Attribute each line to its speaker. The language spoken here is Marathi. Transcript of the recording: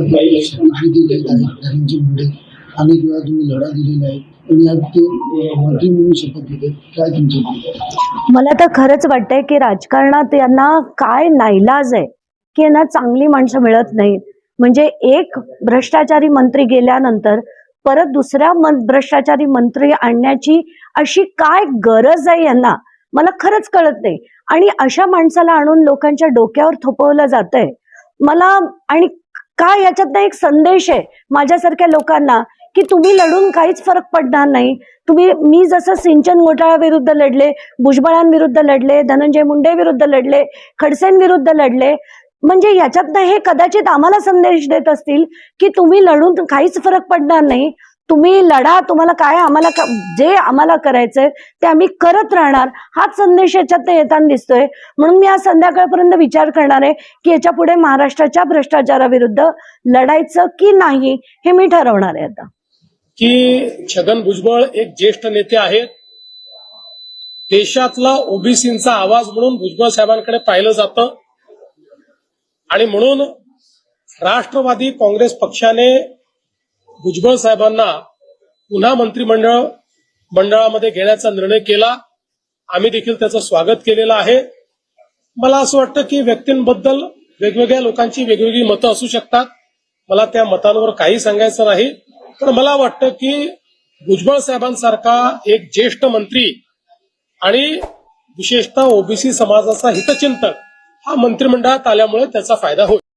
Speaker 1: माहिती आहेत धनंजय मुंडे तुम्ही लढा दिलेला आहे. आणि आज ते मंत्री म्हणून शपथ घेते काय तुमचं आहे?
Speaker 2: मला तर खरंच वाटतंय की राजकारणात यांना काय नाईलाज आहे की यांना चांगली माणसं मिळत नाहीत. म्हणजे एक भ्रष्टाचारी मंत्री गेल्यानंतर परत दुसऱ्या मन भ्रष्टाचारी मंत्री आणण्याची अशी काय गरज आहे यांना? मला खरंच कळत नाही. आणि अशा माणसाला आणून लोकांच्या डोक्यावर थोपवलं जातंय. मला आणि काय याच्यात एक संदेश आहे माझ्यासारख्या लोकांना की तुम्ही लढून काहीच फरक पडणार नाही. तुम्ही मी जसं सिंचन घोटाळा विरुद्ध लढले भुजबळांविरुद्ध लढले धनंजय मुंडे विरुद्ध लढले खडसेंविरुद्ध लढले म्हणजे याच्यातनं हे कदाचित आम्हाला संदेश देत असतील की तुम्ही लढून काहीच फरक पडणार नाही. तुम्ही लढा तुम्हाला काय आम्हाला का, जे आम्हाला करायचंय ते आम्ही करत राहणार. हाच संदेश याच्यात येताना दिसतोय. म्हणून मी आज संध्याकाळपर्यंत विचार करणार आहे की याच्यापुढे महाराष्ट्राच्या भ्रष्टाचाराविरुद्ध लढायचं की नाही हे मी ठरवणार आहे आता.
Speaker 3: की छगन भुजबळ एक ज्येष्ठ नेते आहेत. देशातला ओबीसींचा आवाज म्हणून भुजबळ साहेबांकडे पाहिलं जातं. आणि म्हणून राष्ट्रवादी काँग्रेस पक्षाने भुजबळ साहेबांना पुन्हा मंत्रिमंडळ मंडळामध्ये घेण्याचा निर्णय केला. आम्ही देखील त्याचं स्वागत केलेलं आहे. मला असं वाटतं की व्यक्तींबद्दल वेगवेगळ्या लोकांची वेगवेगळी मतं असू शकतात. मला त्या मतांवर काही सांगायचं नाही. पण मला वाटतं की भुजबळ साहेबांसारखा एक ज्येष्ठ मंत्री आणि विशेषतः ओबीसी समाजाचा हितचिंतक हा मंत्रिमंडळात आल्यामुळे त्याचा फायदा होईल.